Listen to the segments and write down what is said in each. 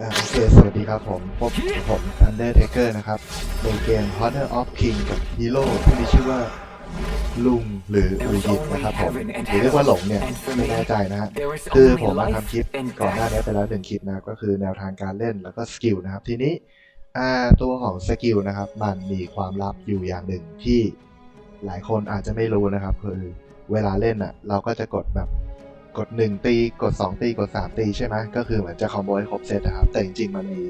อ่าโอเคสวัสดีครับผมพบกับผม Undertaker นะครับในเกม Honor of King กับฮีโร่ที่มีชื่อว่าลุงหรืออูยิตนะครับผมหรือเรียกว่าหลงเนี่ยไม่แน่ใจนะฮะคือผมมาทำคลิปก่อนหน้านี้ไปแล้วหนึ่งคลิปนะก็คือแนวทางการเล่นแล้วก็สกิลนะครับทีนี้ตัวของสกิลนะครับมันมีความลับอยู่อย่างหนึ่งที่หลายคนอาจจะไม่รู้นะครับ คือเวลาเล่นอะเราก็จะกดแบบ กด 1 ตี กด 2 ตี กด 3 ตีใช่ไหมก็คือเหมือนจะคอมโบให้ครบเซตนะครับ แต่จริงๆมันมี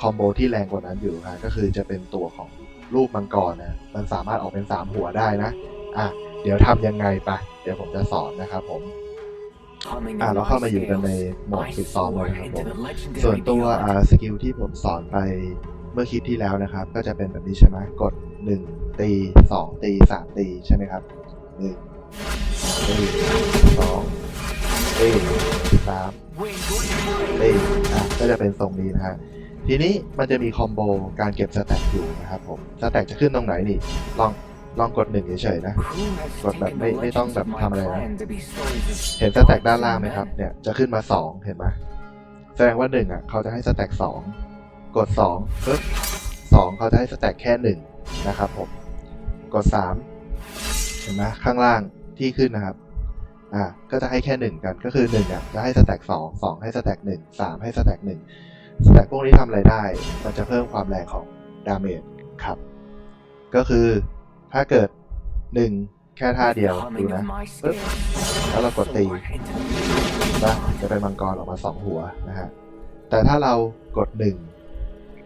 คอมโบที่แรงกว่านั้นอยู่ครับก็คือจะเป็นตัวของรูปมังกรนะมันสามารถออกเป็น 3 หัวได้นะอะเดี๋ยวทำยังไงไปะเดี๋ยวผมจะสอนนะครับผมอ่าเราเข้ามาอยู่กันในโหมดฝึกซ้อมเลยครับผมส่วนตัวอ่าสกิลที่ผมสอนไปเมื่อคลิปที่แล้วนะครับ ก็จะเป็นแบบนี้ใช่ไหมกด 1 ตี 2 ตี 3 ตีใช่ไหมครับ1ตี2 ตี3ตีอะก็จะเป็นทรงนี้นะฮะทีนี้มันจะมีคอมโบการเก็บสแต็กอยู่นะครับผมสแต็กจะขึ้นตรงไหนนี่ลองลองกดหนึ่งเฉยๆนะ กดแบบไม่ไม่ต้องแบบทำอะไรนะ เห็นสแต็กด้านล่างไหมครับ เนี่ยจะขึ้นมา 2 เห็นไหมแสดงว่า 1 อะ เขาจะให้สแต็ก2 กด2ปึ๊บ2เขาจะให้สแต็กแค่ 1 นะครับผม กด 3 เห็นไหมข้างล่างที่ขึ้นนะครับ อ่าก็จะให้แค่1กันก็คือ1อะจะให้สแต็ก2 2ให้สแต็ก1 3ให้สแต็ก1สแต็กพวกนี้ทำอะไรได้ มันจะเพิ่มความแรงของดาเมจครับ ก็คือถ้าเกิด1แค่ท่าเดียวดูนะปึ๊บแล้วเรากดตีนะจะเป็นมังกรออกมาสองหัวนะฮะแต่ถ้าเรากดหนึ่ง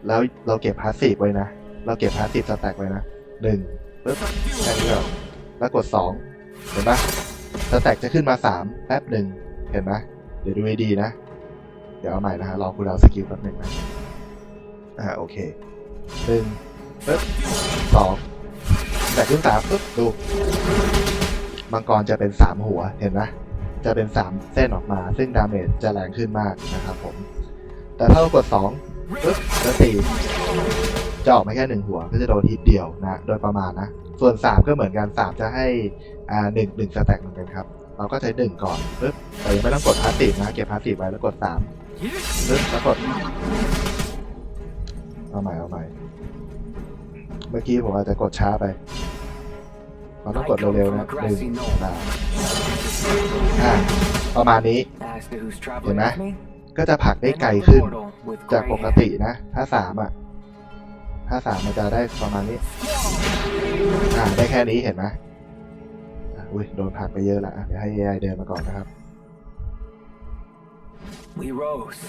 แล้วเราเก็บพาสซีฟไว้นะ เราเก็บพาสซีฟสแต็กไว้นะหนึ่งปึ๊บแค่นี้ก่อนแล้วกดสองเห็นปะ สแต็กจะขึ้นมาสามแป๊บหนึ่งเห็นไหมเดี๋ยวดูให้ดีนะ เดี๋ยวเอาใหม่นะฮะรอคุณเอาสกิลแป๊บหนึ่งนะอ่าโอเคหนึ่งปึ๊บสองแต่ขึ้นสามปึ๊บดู มังกรจะเป็นสามหัวเห็นไหมจะเป็น 3 เส้นออกมา ซึ่งดาเมจจะแรงขึ้นมากนะครับผม แต่ถ้าเรากด2ปึ๊บแล้วตีจะออกมาแค่ 1 หัวก็จะโดนฮิตเดียวนะ โดยประมาณนะ ส่วน 3 ก็เหมือนกัน 3 จะให้ อ่า1 1สแต็กเหมือนกันครับ เราก็ใช้1ก่อนปึ๊บแต่ยังไม่ต้องกดพาสซีฟนะ เก็บพาสซีฟไว้แล้วกด3ปึ๊บแล้วกด เอาใหม่เอาใหม่ เมื่อกี้ผมอาจจะกดช้าไป เราต้องกดเร็วๆนะหนึ่งสามอ่าประมาณนี้ เห็นไหมก็จะผลักได้ไกลขึ้น จากปกตินะ ถ้าสามอะ ถ้าสามมันจะได้ประมาณนี้ อ่า ได้แค่นี้เห็นไหม อุ้ยโดนผลักไปเยอะแล้วอะเดี๋ยวให้ AI เดินมาก่อนนะครับ We rose,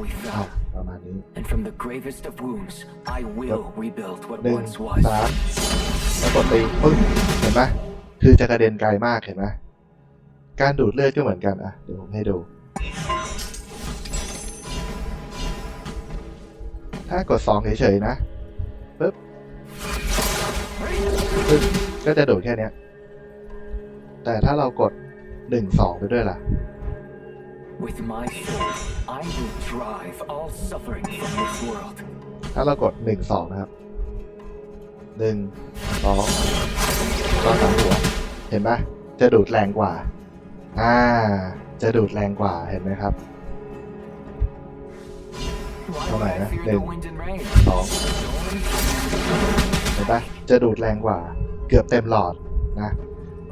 we อะ fell, ประมาณนี้ and from the gravest of wounds, I will rebuild what หนึ่ง once was. สามแล้วกดตีปึ้งเห็นไหมคือจะกระเด็นไกลมากเห็นไหมการดูดเลือดก็เหมือนกันอะเดี๋ยวผมให้ดู ถ้ากดสองเฉยๆนะปึ๊บปึ๊บก็จะดูดแค่เนี้ย แต่ถ้าเรากดหนึ่งสองไปด้วยล่ะ With my sword, I will drive all suffering from this world. ถ้าเรากดหนึ่งสองนะครับหนึ่งสองก็สามหัวเห็นปะจะดูดแรงกว่า อ่า จะดูดแรงกว่าเห็นไหมครับ Why Come would on, I eh? fear Then- the wind and rain? สองเห็นปะจะดูดแรงกว่า เกือบเต็มหลอดนะ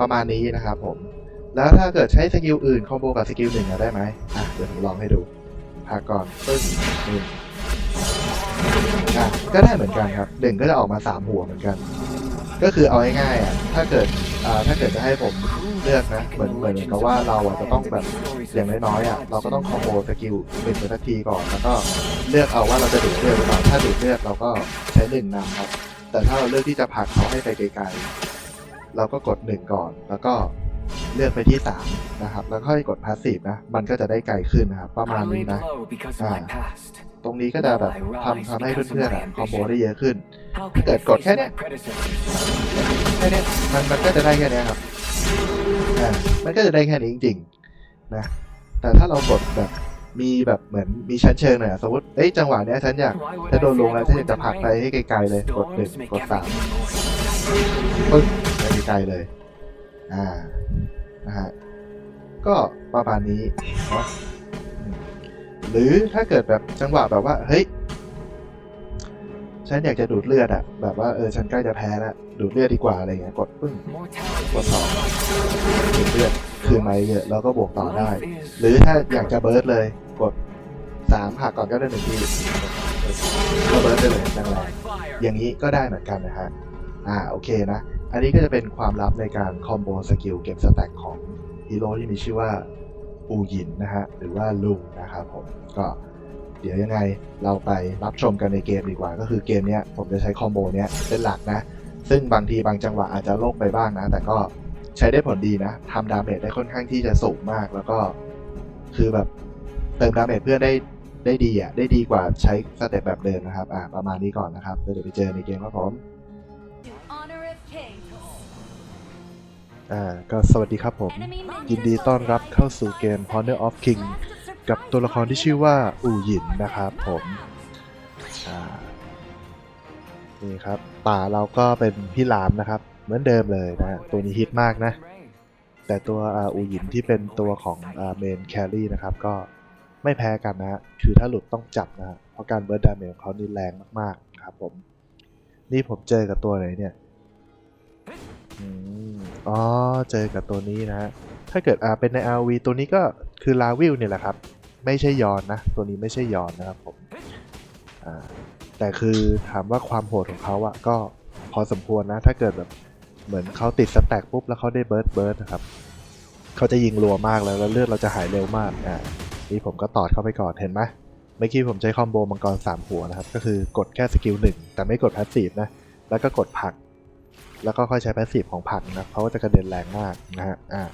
ประมาณนี้นะครับผม แล้วถ้าเกิดใช้สกิลอื่นคอมโบกับสกิลหนึ่งได้ไหมอะเดี๋ยวผมลองให้ดูพาก่อนปึ้งหนึ่งอะก็ได้เหมือนกันครับหนึ่งก็จะออกมาสามหัวเหมือนกัน ก็คือเอาง่ายๆอะถ้าเกิดอ่าถ้าเกิดจะให้ผมเลือกนะเหมือนเหมือนกับว่าเราอะจะต้องแบบอย่างน้อยๆอะเราก็ต้องคอมโบสกิลหนึ่งสักทีก่อนแล้วก็เลือกเอาว่าเราจะดูดเลือดหรือเปล่าถ้าดูดเลือดเราก็ใช้หนึ่งนำครับแต่ถ้าเราเลือกที่จะผลักเขาให้ไปไกลๆ เราก็กดหนึ่งก่อน แล้วก็เลือกไปที่สามนะครับ แล้วค่อยกดพาสซีฟนะ มันก็จะได้ไกลขึ้นนะครับ ประมาณ I นี้ laid นะ low because of my Ah. past. ตรงนี้ก็จะแบบทำทำให้เพื่อนๆอะคอมโบได้เยอะขึ้น How can I Good, face good. Can my it? predecessors? แค่เนี้ยมันมันก็จะได้แค่เนี้ยครับอ่ามันก็จะได้แค่นี้จริงๆนะแต่ถ้าเรากดแบบมีแบบเหมือนมีชั้นเชิงหน่อยอะสมมติเอ้ยจังหวะเนี้ยฉันอยาก Why would ถ้า I โดนลง fear แล้ว the ฉันอ wind ยากจะ and ผลักไป rain? ให้ไกลๆเลยกดหนึ่ง Storms make กดสาม everything void. ปึ้ง ไปไกลๆเลย อ่า นะฮะ ก็ประมาณนี้เนาะหรือถ้าเกิดแบบจังหวะแบบว่า เฮ้ย ฉันอยากจะดูดเลือดอะแบบว่าเออ ฉันใกล้จะแพ้แล้วดูดเลือดดีกว่าอะไรเงี้ย กดปึ้ง กดสองดูดเลือด คืนมาเยอะแล้วก็บวกต่อได้ หรือถ้าอยากจะเบิร์ดเลย กดสามหักก่อนก็ได้หนึ่งทีก็เบิร์ดได้เลยแรงๆอย่างนี้ก็ได้เหมือนกันนะฮะ อ่า โอเคนะ อันนี้ก็จะเป็นความลับในการคอมโบสกิลเก็บสแต็กของฮีโร่ที่มีชื่อว่าอูยินนะฮะ หรือว่าลุงนะครับผมก็เดี๋ยวยังไงเราไปรับชมกันในเกมดีกว่า ก็คือเกมนี้ผมจะใช้คอมโบเนี้ยเป็นหลักนะ ซึ่งบางทีบางจังหวะอาจจะโลกไปบ้างนะ แต่ก็ใช้ได้ผลดีนะทำดาเมจได้ค่อนข้างที่จะสูงมากแล้วก็ คือแบบเติมดาเมจเพื่อนได้ได้ดีอะได้ดีกว่าใช้สเต็ปแบบเดิมนะครับอ่าประมาณนี้ก่อนนะครับเดี๋ยวไปเจอในเกมครับผม อ่าก็สวัสดีครับผม ยินดีต้อนรับเข้าสู่เกม Honor of King กับตัวละครที่ชื่อว่า อูหยินนะครับผมอ่านี่ครับป่าเราก็เป็นพี่หลามนะครับ เหมือนเดิมเลยนะตัวนี้ฮิตมากนะ แต่ตัวอ,อูหยินที่เป็นตัวของเมนแครี่นะครับ ก็ไม่แพ้กันนะฮะคือถ้าหลุดต้องจับนะฮะเพราะการเบิร์ดดาเมจของเขานี่แรงมากๆครับผม นี่ผมเจอกับตัวไหนเนี่ย อ๋อ เจอกับตัวนี้นะฮะ ถ้าเกิดอ่าเป็นใน RV ตัวนี้ก็คือลาวิลเนี่ยแหละครับ ไม่ใช่ยอนนะ ตัวนี้ไม่ใช่ยอนนะครับผมอ่าแต่คือถามว่าความโหดของเขาอะก็พอสมควรนะ ถ้าเกิดแบบเหมือนเขาติดสแต็กปุ๊บแล้วเขาได้เบิร์ดเบิร์ดนะครับเขาจะยิงรัวมากแล้วแล้วเลือดเราจะหายเร็วมากอ่านี่ผมก็ตอดเข้าไปก่อนเห็นไหมเมื่อกี้ผมใช้คอมโบมังกรสามหัวนะครับ ก็คือกดแค่สกิลหนึ่งแต่ไม่กดพาสซีฟนะ แล้วก็กดผลัก แล้วก็ค่อยใช้แพสซีฟของผักนะเพราะว่าจะกระเด็นแรงมากนะฮะอ่า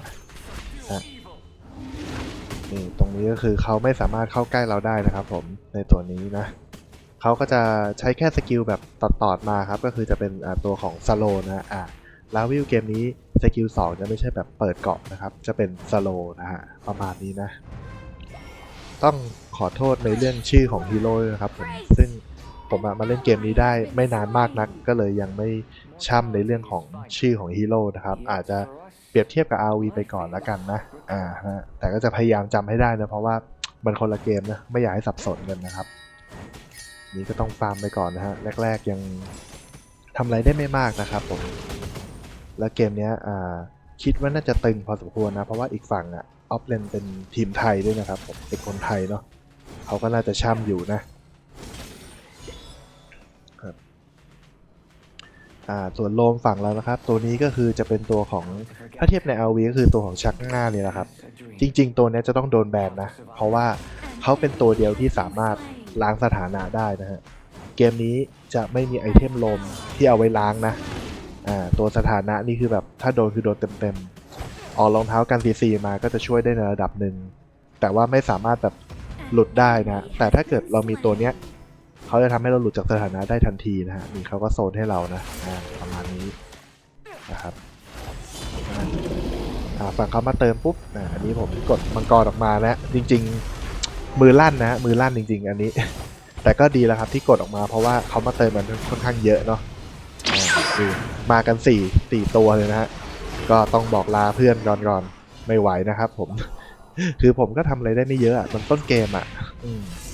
นี่ตรงนี้ก็คือเขาไม่สามารถเข้าใกล้เราได้นะครับผมในตัวนี้นะเขาก็จะใช้แค่สกิลแบบตอดๆมาครับก็คือจะเป็นตัวของสโลนะอ่าลาวิลเกมนี้สกิล2จะไม่ใช่แบบเปิดเกาะนะครับ จะเป็นสโลนะฮะประมาณนี้นะ ต้องขอโทษในเรื่องชื่อของฮีโร่นะครับผมซึ่งผมอะมาเล่นเกมนี้ได้ไม่นานมากนักก็เลยยังไม่ ช่ำในเรื่องของชื่อของฮีโร่นะครับ อาจจะเปรียบเทียบกับ RV ไปก่อนแล้วกันนะอ่าฮะแต่ก็จะพยายามจำให้ได้นะ เพราะว่ามันคนละเกมนะไม่อยากให้สับสนกันนะครับ นี่ก็ต้องฟาร์มไปก่อนนะฮะแรก ๆยังทำอะไรได้ไม่มากนะครับผมแล้วเกมเนี้ยอ่าคิดว่าน่าจะตึงพอสมควรนะ เพราะว่าอีกฝั่งอะออฟเลนเป็นทีมไทยด้วยนะครับผมเป็นคนไทยเนาะเขาก็น่าจะช่ำอยู่นะ ส่วนโลมฝั่งเรานะครับ ตัวนี้ก็คือจะเป็นตัวของถ้าเทียบใน LV ก็คือตัวของชักหน้าเนี่ยแหละครับ จริง ๆ ตัวนี้จะต้องโดนแบนนะ เพราะว่าเขาเป็นตัวเดียวที่สามารถล้างสถานะได้นะฮะ เกมนี้จะไม่มีไอเทมลมที่เอาไว้ล้างนะอ่าตัวสถานะนี่คือแบบถ้าโดนคือโดนเต็มๆออกรองเท้ากันซีซีมาก็จะช่วยได้ในระดับหนึ่งแต่ว่าไม่สามารถแบบหลุดได้นะ แต่ถ้าเกิดเรามีตัวเนี้ย เขาจะทำให้เราหลุดจากสถานะได้ทันทีนะฮะนี่เขาก็โซนให้เรานะประมาณนี้นะครับอ่าฝั่งเขามาเติมปุ๊บอันนี้ผมกดมังกรออกมานะจริง ๆ มือลั่นนะมือลั่นจริง ๆ อันนี้ แต่ก็ดีแล้วครับที่กดออกมาเพราะว่าเขามาเติมมันค่อนข้างเยอะเนาะมากันสี่สี่ตัวเลยนะฮะก็ต้องบอกลาเพื่อนก่อนก่อนไม่ไหวนะครับ ผม คือผมก็ทำอะไรได้ไม่เยอะอะมันต้นเกมอะอืมนะ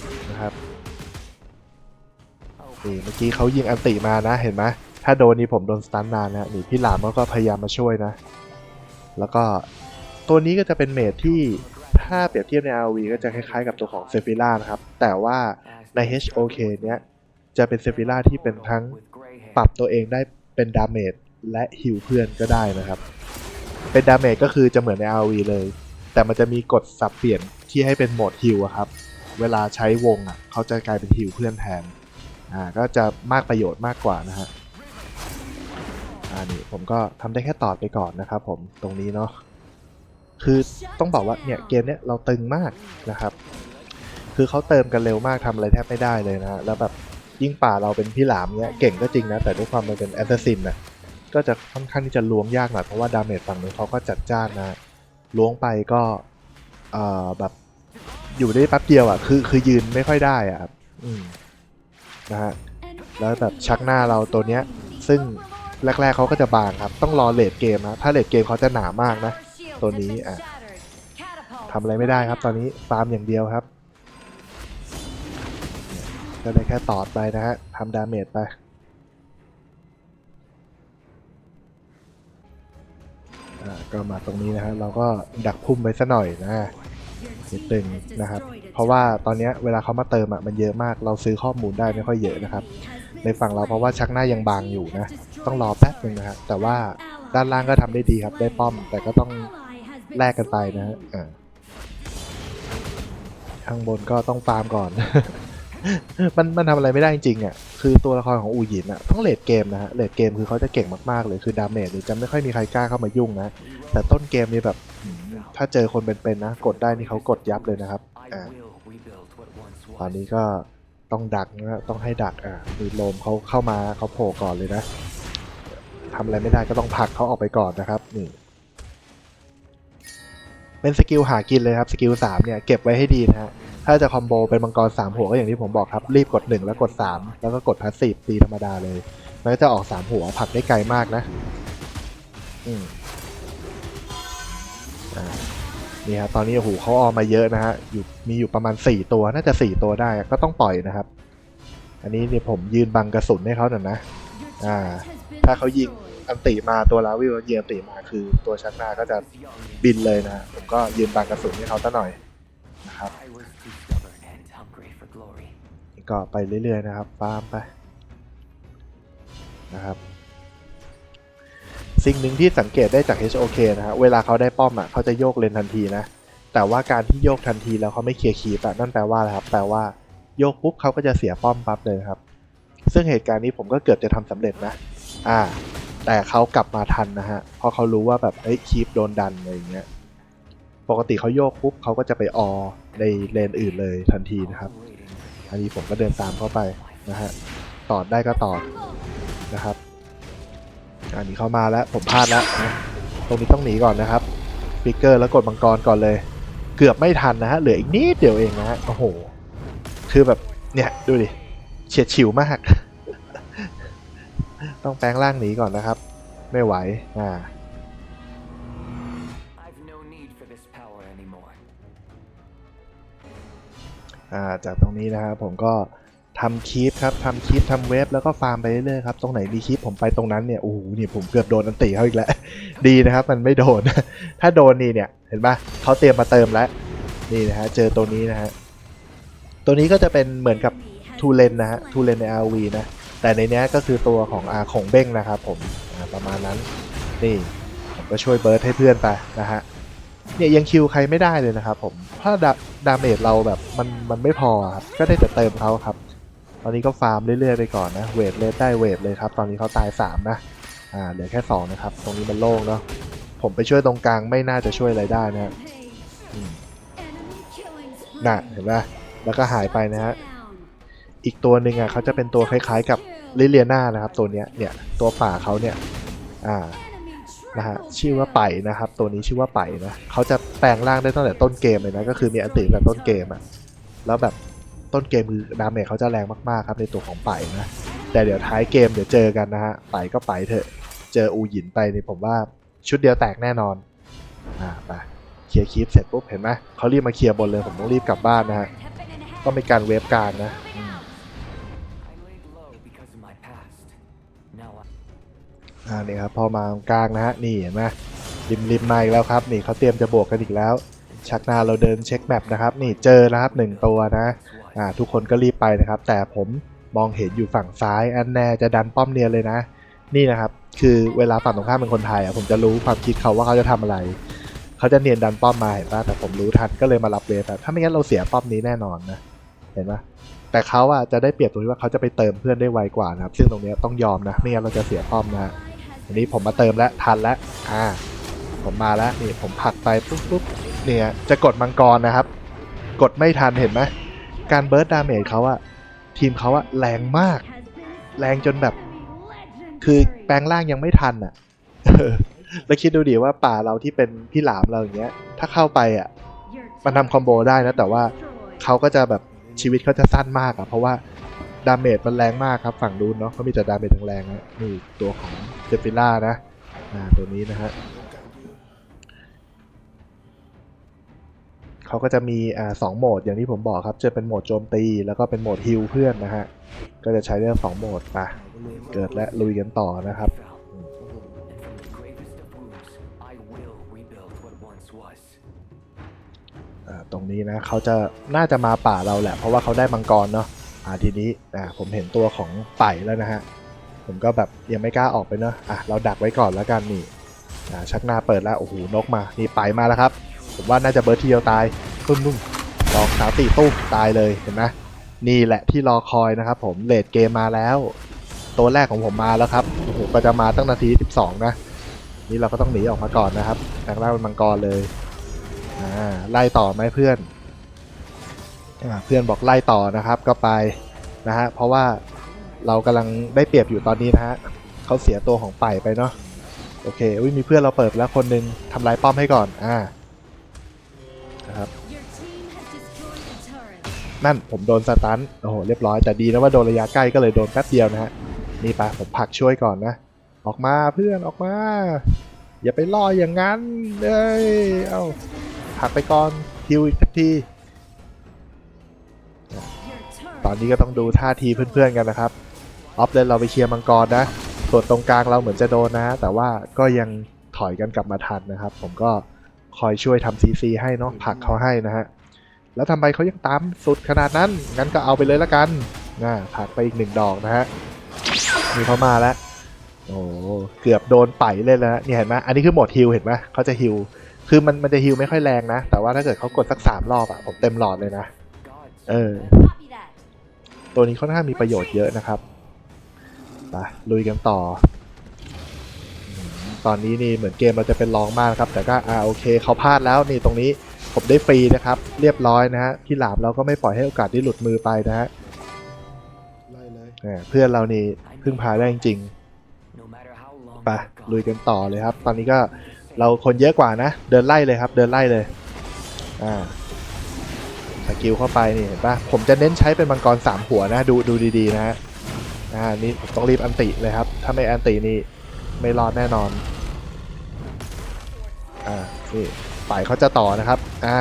นี่เมื่อกี้เขายิงอันติมานะเห็นไหมถ้าโดนนี้ผมโดนสตันนานนะนี่พี่หลามก็พยายามมาช่วยนะ แล้วก็ตัวนี้ก็จะเป็นเมดที่ถ้าเปรียบเทียบใน RV ก็จะคล้ายๆกับตัวของเซฟิล่านะครับ แต่ว่าใน HOK เนี้ยจะเป็นเซฟิล่าที่เป็นทั้งปรับตัวเองได้เป็นดาเมจและฮิลเพื่อนก็ได้นะครับ เป็นดาเมจก็คือจะเหมือนใน RV เลย แต่มันจะมีกฎสับเปลี่ยนที่ให้เป็นโหมดฮิลอะครับ เวลาใช้วงอะเขาจะกลายเป็นฮิลเพื่อนแทน อ่าก็จะมากประโยชน์มากกว่านะฮะอ่านี่ผมก็ทำได้แค่ตอดไปก่อนนะครับผมตรงนี้เนาะคือต้องบอกว่าเนี่ยเกมเนี้ยเราตึงมากนะครับ คือเขาเติมกันเร็วมากทำอะไรแทบไม่ได้เลยนะฮะแล้วแบบยิ่งป่าเราเป็นพี่หลามเนี้ยเก่งก็จริงนะ แต่ด้วยความมันเป็นแอสซัสซินนะก็จะค่อนข้างที่จะล้วงยากหน่อยเพราะว่าดาเมจฝั่งนู้นเขาก็จัดจ้านนะล้วงไปก็เอ่อแบบอยู่ได้แป๊บเดียวอะคือคือยืนไม่ค่อยได้อะอืม นะฮะแล้วแบบชักหน้าเราตัวเนี้ยซึ่งแรกๆเขาก็จะบางครับ ต้องรอเลดเกมนะถ้าเลดเกมเขาจะหนามากนะ ตัวนี้อะทำอะไรไม่ได้ครับ ตอนนี้ฟาร์มอย่างเดียวครับก็ได้แค่ตอดไปนะฮะทำดาเมจไปอ่าก็มาตรงนี้นะฮะเราก็ดักพุ่มไว้ซะหน่อยนะ นิดนึงนะครับ เพราะว่าตอนเนี้ยเวลาเขามาเติมอะมันเยอะมาก เราซื้อข้อมูลได้ไม่ค่อยเยอะนะครับ ในฝั่งเราเพราะว่าชักหน้ายังบางอยู่นะ ต้องรอแป๊บนึงนะฮะแต่ว่าด้านล่างก็ทำได้ดีครับ ได้ป้อม แต่ก็ต้องแลกกันไปนะฮะอ่าข้างบนก็ต้องฟาร์มก่อน มันมันทำอะไรไม่ได้จริงๆอะ คือตัวละครของอูหยินอะต้องเลดเกมนะฮะเลดเกมคือเขาจะเก่งมากๆเลยคือดาเมจเนี่ยจะไม่ค่อยมีใครกล้าเข้ามายุ่งนะ แต่ต้นเกมนี่แบบอืมถ้าเจอคนเป็นๆนะ กดได้นี่เขากดยับเลยนะครับ I อ่า will rebuild what once ตอน was. นี้ก็ต้องดักนะต้องให้ดักอะมีโลมเขาเข้ามาเขาโผล่ก่อนเลยนะทำอะไรไม่ได้ก็ต้องผลักเขาออกไปก่อนนะครับนี่เป็นสกิลหากินเลยครับสกิลสามเนี่ยเก็บไว้ให้ดีนะฮะ ถ้าจะคอมโบเป็นมังกรสามหัวก็อย่างที่ผมบอกครับ รีบกดหนึ่งแล้วกดสามแล้วก็กดพาสซีฟตีธรรมดาเลยมันก็จะออกสามหัวผลักได้ไกลมากนะอืมอ่านี่ครับตอนนี้โอ้โหเขาออกมาเยอะนะฮะอยู่มีอยู่ประมาณ 4 ตัวน่าจะ 4 ตัวได้ก็ต้องปล่อยนะครับ อันนี้เนี่ยผมยืนบังกระสุนให้เขาหน่อยนะอ่า ถ้าเขายิงอันติมาตัวลาวิวเยียอันติมาคือตัวชักหน้าก็จะบินเลยนะผมก็ยืนบังกระสุนให้เขาซะหน่อยนะครับ ก็ไปเรื่อยๆนะครับ ฟาร์มไปนะครับ สิ่งหนึ่งที่สังเกตได้จาก HOK นะฮะเวลาเขาได้ป้อมอะเขาจะโยกเลนทันทีนะ แต่ว่าการที่โยกทันทีแล้วเขาไม่เคลียร์คีปอะนั่นแปลว่าอะไรครับ แปลว่าโยกปุ๊บเขาก็จะเสียป้อมปั๊บเลยครับ ซึ่งเหตุการณ์นี้ผมก็เกือบจะทำสำเร็จนะ อ่า แต่เขากลับมาทันนะฮะ เพราะเขารู้ว่าแบบเอ้ยคีปโดนดันอะไรอย่างเงี้ย ปกติเขาโยกปุ๊บเขาก็จะไปออในเลนอื่นเลยทันทีนะครับ อันนี้ผมก็เดินตามเข้าไปนะฮะตอดได้ก็ตอดนะครับ อันนี้เข้ามาแล้วผมพลาดแล้วนะตรงนี้ต้องหนีก่อนนะครับฟิกเกอร์แล้วกดมังกรก่อนเลย เกือบไม่ทันนะฮะเหลืออีกนิดเดียวเองนะฮะโอ้โห คือแบบเนี่ยดูดิเฉียดฉิวมาก ต้องแปลงร่างหนีก่อนนะครับ ไม่ไหวอ่า จากตรงนี้นะครับผมก็ทำคลิปครับทำคลิปทำเว็บแล้วก็ฟาร์มไปเรื่อยๆครับตรงไหนมีคลิปผมไปตรงนั้นเนี่ยโอ้โหนี่ผมเกือบโดนอันติเขาอีกแล้ว ดีนะครับ มันไม่โดน ถ้าโดนนี่เนี่ยเห็นปะเขาเตรียมมาเติมแล้วนี่นะฮะเจอตัวนี้นะฮะตัวนี้ก็จะเป็นเหมือนกับทูเลนนะฮะทูเลนใน RV นะแต่ในเนี้ยก็คือตัวของอาของเบ้งนะครับผมประมาณนั้นนี่ผมก็ช่วยเบิร์ดให้เพื่อนไปนะฮะเนี่ยยังคิวใครไม่ได้เลยนะครับผม ถ้าดาดาเมจเราแบบมันมันไม่พอครับก็ได้แต่เติมเขาครับ ตอนนี้ก็ฟาร์มเรื่อยๆไปก่อนนะเวทเลสได้เวทเลยครับ ตอนนี้เขาตาย3นะอ่าเหลือแค่2นะครับตรงนี้มันโล่งเนาะผมไปช่วยตรงกลางไม่น่าจะช่วยอะไรได้นะน่ะเห็นปะแล้วก็หายไปนะฮะอีกตัวหนึ่งอะเขาจะเป็นตัวคล้ายๆ กับลิเลียนานะครับ ตัวเนี้ยเนี่ยตัวป่าเขาเนี่ย อ่า นะฮะชื่อว่าไปนะครับ ตัวนี้ชื่อว่าไปนะเขาจะแปลงร่างได้ตั้งแต่ต้นเกมเลยนะก็คือมีอันติตั้งแต่ต้นเกมอะแล้วแบบต้นเกมคือดาเมจเขาจะแรงมากๆครับในตัวของไปนะแต่เดี๋ยวท้ายเกมเดี๋ยวเจอกันนะฮะไปก็ไปเถอะเจออูหยินไปนี่ผมว่าชุดเดียวแตกแน่นอนอ่าไปเคลียร์คลิปเสร็จปุ๊บเห็นไหมเขารีบมาเคลียร์บนเลยผมต้องรีบกลับบ้านนะฮะต้องมีการเวฟการนะ อ่านี่ครับพอมากลางนะฮะนี่เห็นไหมริมริมมาอีกแล้วครับนี่เขาเตรียมจะบวกกันอีกแล้ว ชักหนาเราเดินเช็คแมปนะครับนี่เจอนะครับหนึ่งตัวนะอ่าทุกคนก็รีบไปนะครับ แต่ผมมองเห็นอยู่ฝั่งซ้ายอันแน่จะดันป้อมเนียนเลยนะ นี่นะครับคือเวลาฝั่งตรงข้ามเป็นคนไทยอะผมจะรู้ความคิดเขาว่าเขาจะทำอะไรเขาจะเนียนดันป้อมมาเห็นป่ะแต่ผมรู้ทันก็เลยมารับเวฟอะถ้าไม่งั้นเราเสียป้อมนี้แน่นอนนะเห็นป่ะแต่เขาอะจะได้เปรียบตรงที่ว่าเขาจะไปเติมเพื่อนได้ไวกว่านะครับ ซึ่งตรงนี้ต้องยอมนะไม่งั้นเราจะเสียป้อมนะฮะันนี้ผมมาเติมแล้วทันแล้วอ่า ผมมาแล้วนี่ผมผลักไปปุ๊บปุ๊บเนี่ยจะกดมังกรนะครับ กดไม่ทันเห็นไหมการเบิร์ดดาเมจเขาอะทีมเขาอะแรงมาก แรงจนแบบ คือแปลงร่างยังไม่ทันอะแล้วคิดดูดิว่าป่าเราที่เป็นพี่หลามเราอย่างเงี้ย ถ้าเข้าไปอะมันทำคอมโบได้นะ แต่ว่าเขาก็จะแบบชีวิตเขาจะสั้นมากอะเพราะว่า ดาเมจมันแรงมากครับ ฝั่งนู้นเนาะเขามีแต่ดาเมจแรงๆนะนี่ตัวของเซฟิล่านะอ่าตัวนี้นะฮะเขาก็จะมีอ่าสองโหมดอย่างที่ผมบอกครับ จะเป็นโหมดโจมตี แล้วก็เป็นโหมดฮิลเพื่อนนะฮะ ก็จะใช้เรื่องสองโหมดไปเกิดและลุยกันต่อนะครับตรงนี้นะเขาจะน่าจะมาป่าเราแหละ เพราะว่าเขาได้มังกรเนาะ อ่าทีนี้อ่าผมเห็นตัวของไป่แล้วนะฮะ ผมก็แบบยังไม่กล้าออกไปเนาะอะเราดักไว้ก่อนแล้วกันนี่อ่าชักหน้าเปิดแล้วโอ้โหนกมานี่ไปมาแล้วครับ ผมว่าน่าจะเบิร์ดทีเดียวตายตุ้มนุ่มลองสามสี่ตุ้มตายเลยเห็นไหมนี่แหละที่รอคอยนะครับผมเลดเกมมาแล้ว ตัวแรกของผมมาแล้วครับโอ้โหก็จะมาตั้งนาที 12 นะ นี่เราก็ต้องหนีออกมาก่อนนะครับแปลงร่างเป็นมังกรเลยอ่าไล่ต่อไหมเพื่อน เพื่อนบอกไล่ต่อนะครับก็ไปนะฮะเพราะว่าเรากำลังได้เปรียบอยู่ตอนนี้นะฮะเขาเสียตัวของไป่ไปเนาะโอเคอุ้ยมีเพื่อนเราเปิดแล้วคนหนึงทำลายป้อมให้ก่อนอ่านะครับนั่นผมโดนสตันโอ้โหเรียบร้อยแต่ดีนะว่าโดนระยะใกล้ก็เลยโดนแป๊บเดียวนะฮะนี่ไปผมผักช่วยก่อนนะ ออกมาเพื่อนออกมา อย่าไปล่ออย่างนั้นเอ้ยเอาผักไปก่อนฮิวอีกที ตอนนี้ก็ต้องดูท่าทีเพื่อนๆกันนะครับ ออฟเลนเราไปเคลียร์มังกรนะ ส่วนตรงกลางเราเหมือนจะโดนนะ แต่ว่าก็ยังถอยกันกลับมาทันนะครับ ผมก็คอยช่วยทำซีซีให้เนาะผลักเขาให้นะฮะ แล้วทำไมเขายังตามสุดขนาดนั้น งั้นก็เอาไปเลยละกันนะผลักไปอีกหนึ่งดอกนะฮะมีเขามาแล้ว โอ้โหเกือบโดนไป่เลยแล้วนะเนี่ยเห็นไหมอันนี้คือโหมดฮิลเห็นไหมเขาจะฮิลคือมันมันจะฮิลไม่ค่อยแรงนะ แต่ว่าถ้าเกิดเขากดสักสามรอบอะผมเต็มหลอดเลยนะ Gods เออ copy that. ตัวนี้ค่อนข้างมีประโยชน์เยอะนะครับไปลุยกันต่ออืมตอนนี้นี่เหมือนเกมเราจะเป็นรองมากนะครับ แต่ก็อ่าโอเคเขาพลาดแล้วนี่ตรงนี้ผมได้ฟรีนะครับ เรียบร้อยนะฮะพี่หลามเราก็ไม่ปล่อยให้โอกาสที่หลุดมือไปนะฮะไล่เลยแหมเพื่อนเรานี่พึ่งพาได้จริง no matter how long ๆไป they're gone. ลุยกันต่อเลยครับ ตอนนี้ก็เราคนเยอะกว่านะ เดินไล่เลยครับ เดินไล่เลย อ่าส กิลเข้าไปนี่เห็นปะผมจะเน้นใช้เป็นมังกรสามหัวนะดูดูดีๆนะฮะอ่านี่ผมต้องรีบอันติเลยครับ ถ้าไม่อันตินี่ไม่รอดแน่นอนอ่านี่ฝ่ายเขาจะต่อนะครับอ่า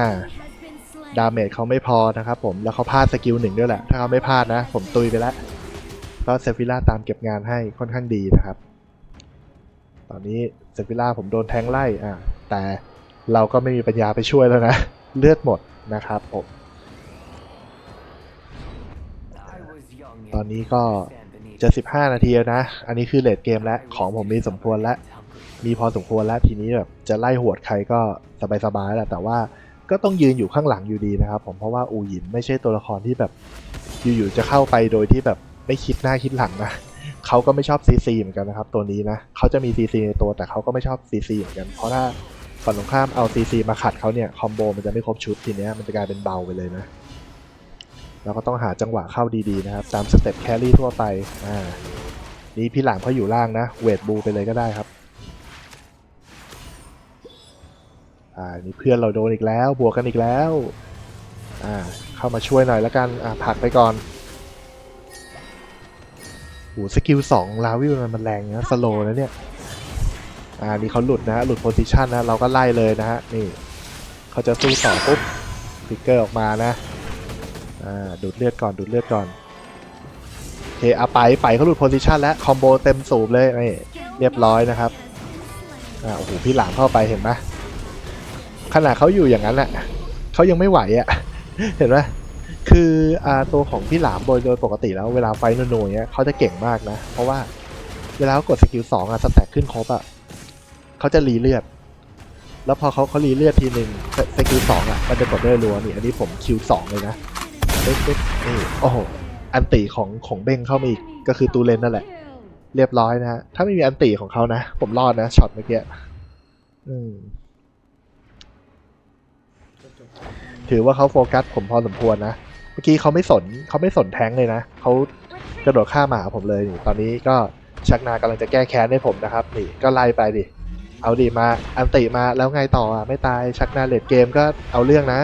ดาเมจเขาไม่พอนะครับผมแล้วเขาพลาดสกิลหนึ่งด้วยแหละ ถ้าเขาไม่พลาดนะ ผมตุยไปแล้วก็เซฟิล่าตามเก็บงานให้ค่อนข้างดีนะครับ ตอนนี้เซฟิล่าผมโดนแทงไล่อ่าแต่เราก็ไม่มีปัญญาไปช่วยแล้วนะ เลือดหมดนะครับผม ตอนนี้ก็ stand beneath จะ15นาทีแล้วนะ อันนี้คือเลดเกมแล้วของผมมีสมควรแล้ว มีพอสมควรแล้วทีนี้แบบจะไล่หวดใครก็สบายๆแหละแต่ว่าก็ต้องยืนอยู่ข้างหลังอยู่ดีนะครับผมเพราะว่าอูหยินไม่ใช่ตัวละครที่แบบอยู่ๆจะเข้าไปโดยที่แบบไม่คิดหน้าคิดหลังนะเขาก็ไม่ชอบซีซีเหมือนกันนะครับตัวนี้นะเขาจะมีซีซีในตัวแต่เขาก็ไม่ชอบซีซีเหมือนกัน เพราะถ้าฝั่งตรงข้ามเอาซีซีมาขัดเขาเนี่ยคอมโบมันจะไม่ครบชุดทีเนี้ยมันจะกลายเป็นเบาไปเลยนะ เราก็ต้องหาจังหวะเข้าดีๆนะครับ ตามสเต็ปแครี่ทั่วไปอ่านี่พี่หลามเขาอยู่ล่างนะ เวทบูไปเลยก็ได้ครับอ่านี่เพื่อนเราโดนอีกแล้ว บวกกันอีกแล้วอ่าเข้ามาช่วยหน่อยแล้วกันอ่าผลักไปก่อนโหสกิลสองลาวิวมันมันแรงนะสโลนะเนี่ยอ่านี่เขาหลุดนะฮะหลุดโพซิชันนะเราก็ไล่เลยนะฮะนี่เขาจะสู้ต่อปุ๊บฟิกเกอร์ออกมานะ อ่าดูดเลือดก่อนดูดเลือดก่อนโอเคเอาไปไปเขาหลุดโพซิชันแล้วคอมโบเต็มสูบเลยนี่เรียบร้อยนะครับอ่าโอ้โหพี่หลามเข้าไปเห็นไหมขนาดเขาอยู่อย่างนั้นแหละเขายังไม่ไหวอะ่ะ เห็นไหมคืออ่าตัวของพี่หลามโดยโดยปกติแล้วเวลาไฟโนโนเนี้ยเขาจะเก่งมากนะ เพราะว่าเวลาเขากดสกิลสองอะสแต็กขึ้นครบอะเขาจะรีเลือด แล้วพอเขาเขารีเลือดทีหนึ่งสกิลสองอะมันจะกดได้รัวนี่อันนี้ผมคิวสองเลยนะ เอ๊ะเอ๊ะนี่โอ้โหอันติของของเบ้งเข้ามาอีกก็คือตูเลนนั่นแหละ เรียบร้อยนะฮะ ถ้าไม่มีอันติของเขานะ ผมรอดนะช็อตเมื่อกี้อืมถือว่าเขาโฟกัสผมพอสมควรนะ เมื่อกี้เขาไม่สนเขาไม่สนแท้งเลยนะ เขากระโดดข้ามมาหาผมเลยนี่ ตอนนี้ก็ชักนากำลังจะแก้แค้นให้ผมนะครับ นี่ก็ไล่ไปดิ เอาดิมา อันติมาแล้วไงต่ออะไม่ตายชักนาเลดเกมก็เอาเรื่องนะ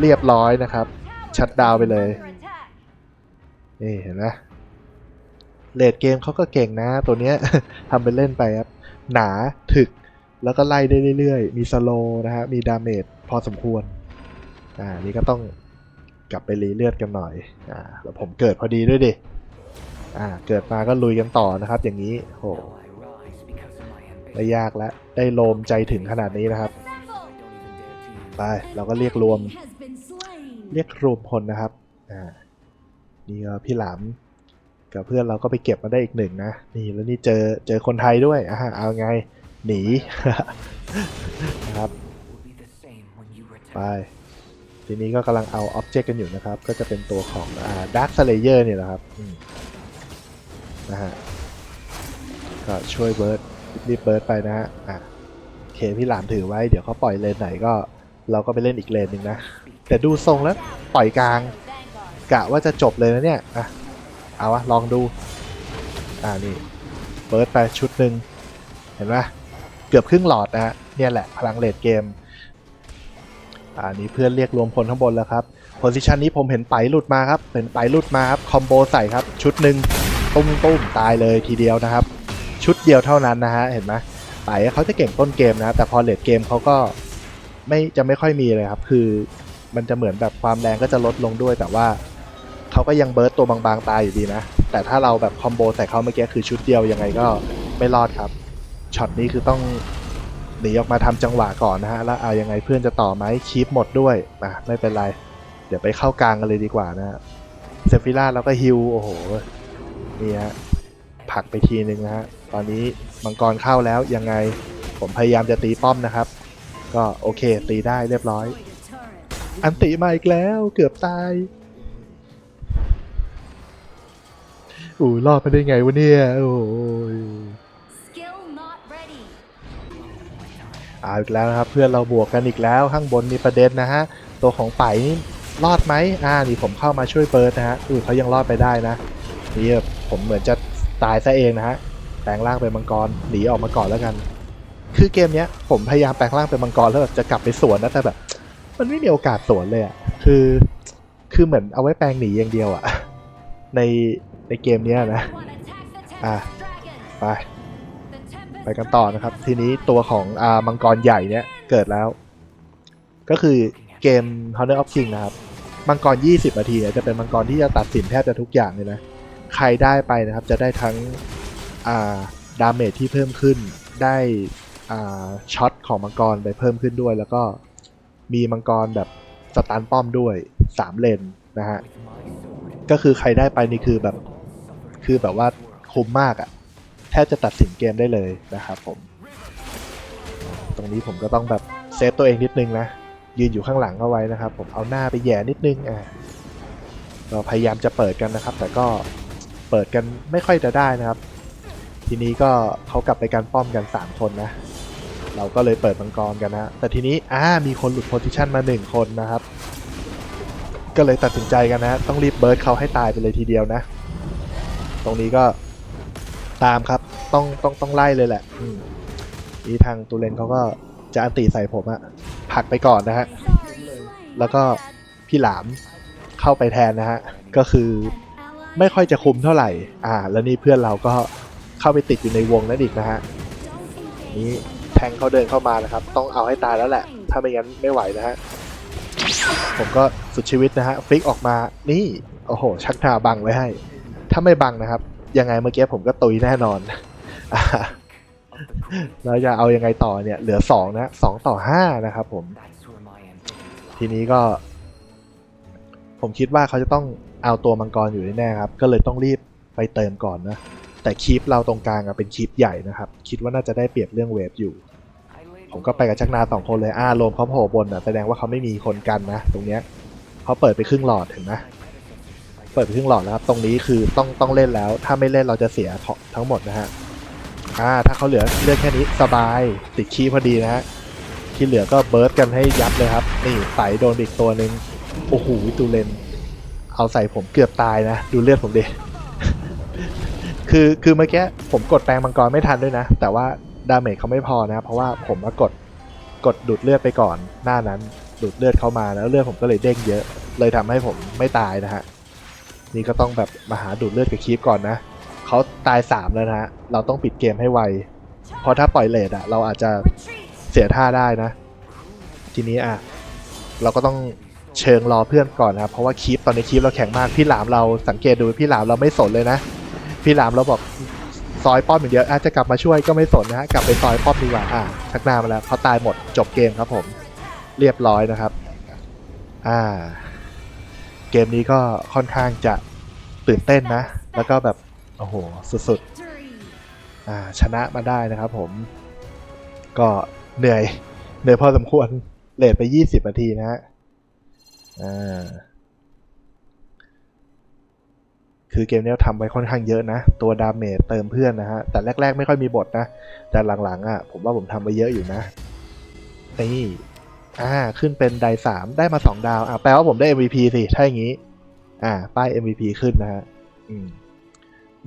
เรียบร้อยนะครับ ชัดดาวไปเลย นี่เห็นไหมเลดเกมเขาก็เก่งนะตัวเนี้ยทำเป็นเล่นไปครับ หนาถึกแล้วก็ไล่ได้เรื่อยๆ มีสโลนะฮะ มีดาเมจพอสมควร อ่า นี่ก็ต้องกลับไปรีเลือดกันหน่อย อ่า แล้วผมเกิดพอดีด้วยดิ อ่า เกิดมาก็ลุยกันต่อนะครับ อย่างนี้ โหไม่ยากแล้ว ได้โลมใจถึงขนาดนี้นะครับ ไป เราก็เรียกรวม เรียกรวมพลนะครับอ่านี่ก็พี่หลามกับเพื่อนเราก็ไปเก็บมาได้อีกหนึ่งนะ นี่แล้วนี่เจอเจอคนไทยด้วยอ่าเอาไงหนีนะครับไปทีนี้ก็กำลังเอาอ็อบเจกต์กันอยู่นะครับ ก็จะเป็นตัวของอ่าดักสเลเยอร์เนี่ยแหละครับนะฮะก็ช่วยเบิร์ดรีบเบิร์ดไปนะฮะอะโอเคพี่หลามถือไว้เดี๋ยวเขาปล่อยเลนไหนก็ เราก็ไปเล่นอีกเลนหนึ่งนะ แต่ดูทรงแล้วปล่อยกลางกะว่าจะจบเลยนะเนี่ยอะเอาวะลองดู อ่านี่เบิร์ดไปชุดหนึ่งเห็นไหมเกือบครึ่งหลอดนะฮะเนี่ยแหละพลังเลดเกมอ่านี่เพื่อนเรียกรวมพลข้างบนแล้วครับโพซิชันนี้ผมเห็นไปหลุดมาครับเห็นไปหลุดมาครับคอมโบใส่ครับชุดหนึ่งตุ้มตุ้มตายเลยทีเดียวนะครับ ชุดเดียวเท่านั้นนะฮะเห็นไหมไปเขาจะเก่งต้นเกมนะแต่พอเลดเกมเขาก็ไม่จะไม่ค่อยมีเลยครับ คือ มันจะเหมือนแบบความแรงก็จะลดลงด้วย แต่ว่าเขาก็ยังเบิร์ตตัวบางๆตายอยู่ดีนะ แต่ถ้าเราแบบคอมโบใส่เขาเมื่อกี้คือชุดเดียวยังไงก็ไม่รอดครับช็อตนี้คือต้องหนีออกมาทำจังหวะก่อนนะฮะแล้วเอายังไงเพื่อนจะต่อไหมคีปหมดด้วยอะไม่เป็นไร เดี๋ยวไปเข้ากลางกันเลยดีกว่านะฮะเซฟิล่าแล้วก็ฮิวโอ้โหนี่ฮะผักไปทีนึงนะฮะตอนนี้มังกรเข้าแล้วยังไงผมพยายามจะตีป้อมนะครับ ก็โอเคตีได้เรียบร้อย อันติมาอีกแล้วเกือบตายอู้รอดไปได้ไงวะเนี่ยโอ้ย Skill not ready. เอาอีกแล้วนะครับเพื่อนเราบวกกันอีกแล้วข้างบนมีประเด็นนะฮะตัวของไปนี่รอดไหมอ่านี่ผมเข้ามาช่วยเบิร์ดนะฮะอือเขายังรอดไปได้นะนี่ผมเหมือนจะตายซะเองนะฮะแปลงร่างเป็นมังกรหนีออกมาก่อนแล้วกัน คือเกมเนี้ยผมพยายามแปลงร่างเป็นมังกรแล้วแบบจะกลับไปสวนนะแต่แบบ มันไม่มีโอกาสสวนเลยอะคือคือเหมือนเอาไว้แปลงหนีอย่างเดียวอะในในเกมเนี้ยนะ Everyone attack the Tempest Ah. Dragon. ไปไปกันต่อนะครับ ทีนี้ตัวของอามังกรใหญ่เนี่ยเกิดแล้ว ก็คือเกม Honor of King นะครับ มังกร 20 นาทีเนี่ยจะเป็นมังกรที่จะตัดสินแทบจะทุกอย่างเลยนะ ใครได้ไปนะครับจะได้ทั้งอ่าดาเมจที่เพิ่มขึ้น ได้อ่าช็อตของมังกรไปเพิ่มขึ้นด้วย แล้วก็ มีมังกรแบบสตันป้อมด้วย 3 เลนนะฮะ ก็คือใครได้ไปนี่คือแบบ คือแบบว่าคุ้มมากอะ่ะ แทบจะตัดสินเกมได้เลยนะครับผม ตรงนี้ผมก็ต้องแบบเซฟตัวเองนิดนึงนะ ยืนอยู่ข้างหลังเอาไว้นะครับ ผมเอาหน้าไปแย่นิดนึงอะเราพยายามจะเปิดกันนะครับ แต่ก็เปิดกันไม่ค่อยจะได้นะครับ ทีนี้ก็เขากลับไปการป้อมกัน 3 คนนะ เราก็เลยเปิดมังกรกันนะแต่ทีนี้อ่ามีคนหลุดโพซิชันมา1คนนะครับ ก็เลยตัดสินใจกันนะ ต้องรีบเบิร์ดเขาให้ตายไปเลยทีเดียวนะ ตรงนี้ก็ตามครับ ต้องต้องต้องไล่เลยแหละนี่ทางตูเลนเขาก็จะอันตีใส่ผมอะผักไปก่อนนะฮะ แล้วก็พี่หลามเข้าไปแทนนะฮะ ก็คือไม่ค่อยจะคุมเท่าไหร่ อ่า แล้วนี่เพื่อนเราก็เข้าไปติดอยู่ในวงนั้นอีกนะฮะ นี่ แทงเขาเดินเข้ามานะครับ ต้องเอาให้ตายแล้วแหละ ถ้าไม่งั้นไม่ไหวนะฮะ ผมก็สุดชีวิตนะฮะ ฟลิกออกมา นี่ โอ้โห ชักหน้าบังไว้ให้ ถ้าไม่บังนะครับ ยังไงเมื่อกี้ผมก็ตุยแน่นอนอ่าแล้วจะเอายังไงต่อเนี่ย เหลือสองนะสองต่อห้านะครับผม ทีนี้ก็ ผมคิดว่าเขาจะต้องเอาตัวมังกรอยู่แน่ครับ ก็เลยต้องรีบไปเติมก่อนนะแต่คลิปเราตรงกลางอะเป็นคลิปใหญ่นะครับ คิดว่าน่าจะได้เปรียบเรื่องเวฟอยู่ ผมก็ไปกับชักนาสองคนเลยอ่าโลมเขาโผล่บนอะแสดงว่าเขาไม่มีคนกันนะ ตรงเนี้ยเขาเปิดไปครึ่งหลอดเห็นไหมเปิดไปครึ่งหลอดแล้วครับ ตรงนี้คือต้องต้องเล่นแล้ว ถ้าไม่เล่นเราจะเสียทั้งหมดนะฮะอ่าถ้าเขาเหลือเลือกแค่นี้สบายติดคีพอดีนะฮะที่เหลือก็เบิร์ดกันให้ยับเลยครับ นี่ไสโดนอีกตัวหนึ่งโอ้โหตูเลนเอาใส่ผมเกือบตายนะ ดูเลือดผมดิคือคือเมื่อกี้ผมกดแปลงมังกรไม่ทันด้วยนะ แต่ว่า ดาเมจเขาไม่พอนะเพราะว่าผมมากดกดดูดเลือดไปก่อน หน้านั้นดูดเลือดเข้ามาแล้วเลือดผมก็เลยเด้งเยอะ เลยทำให้ผมไม่ตายนะฮะนี่ก็ต้องแบบมาหาดูดเลือดกับคีฟก่อนนะเขาตายสามแล้วนะฮะเราต้องปิดเกมให้ไวเพราะถ้าปล่อยเลทอะเราอาจจะเสียท่าได้นะ ทีนี้อะเราก็ต้องเชิงรอเพื่อนก่อนนะครับเพราะว่าคลิปตอนนี้คลิปเราแข็งมากพี่หลามเราสังเกตดูพี่หลามเราไม่สนเลยนะ พี่หลามเราบอก ซอยป้อมอย่างเดียวอาจจะกลับมาช่วยก็ไม่สนนะฮะกลับไปซอยป้อมดีกว่าอ่าชักหน้ามาแล้วเขาตายหมดจบเกมครับผม เรียบร้อยนะครับ อ่า เกมนี้ก็ค่อนข้างจะตื่นเต้นนะ แล้วก็แบบโอ้โหสุดๆอ่าชนะมาได้นะครับผม ก็เหนื่อยเหนื่อยพอสมควรเลทไป 20นาทีนะฮะอ่า คือเกมนี้ทำไว้ค่อนข้างเยอะนะ ตัวดาเมจเติมเพื่อนนะฮะ แต่แรก ๆ ไม่ค่อยมีบทนะ แต่หลังๆอะผมว่าผมทำไปเยอะอยู่นะนี่อ่าขึ้นเป็นไดสามได้มาสองดาวอ่าแปลว่าผมได้ MVP สิถ้าอย่างนี้ อ่า ป้าย MVP ขึ้นนะฮะอืม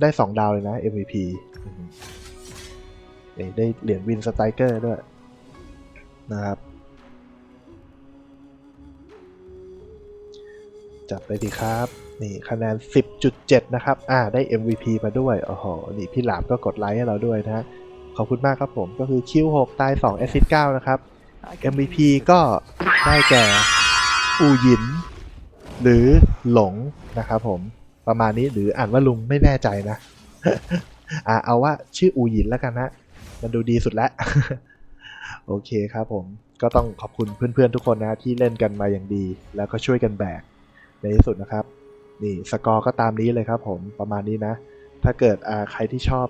ได้สองดาวเลยนะ MVP อืมนี่ได้เหรียญวินสไตเกอร์ด้วย นะครับ จัดไปดีครับนี่คะแนน 10.7 นะครับ อ่า ได้ MVP มาด้วยโอ้โหนี่พี่หลามก็กดไลค์ให้เราด้วยนะฮะขอบคุณมากครับผมก็คือคิว6ตาย2แอซิด9นะครับ I can MVP believe it. ก็ได้แก่อูหยิน หรือหลงนะครับผมประมาณนี้หรืออ่านว่าลุงไม่แน่ใจนะ อ่าเอาว่าชื่ออูหยินแล้วกันนะ มันดูดีสุดแล้ว โอเคครับผมก็ต้องขอบคุณเพื่อนๆทุกคนนะที่เล่นกันมาอย่างดี แล้วก็ช่วยกันแบกในที่สุดนะครับ นี่สกอร์ก็ตามนี้เลยครับผมประมาณนี้นะ ถ้าเกิดใครที่ชอบ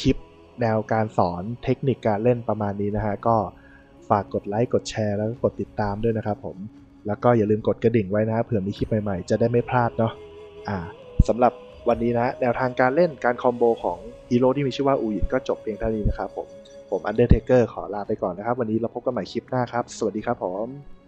คลิปแนวการสอนเทคนิคการเล่นประมาณนี้นะฮะ ก็ฝากกดไลค์กดแชร์แล้วก็กดติดตามด้วยนะครับผมแล้วก็อย่าลืมกดกระดิ่งไว้นะเผื่อมีคลิปใหม่ๆ จะได้ไม่พลาดเนาะอ่าสำหรับวันนี้นะแนวทางการเล่นการคอมโบของฮีโร่ที่มีชื่อว่าอูยินก็จบเพียงเท่านี้นะครับผมผม Undertaker ขอลาไปก่อนนะครับ วันนี้เราพบกันใหม่คลิปหน้าครับ สวัสดีครับผม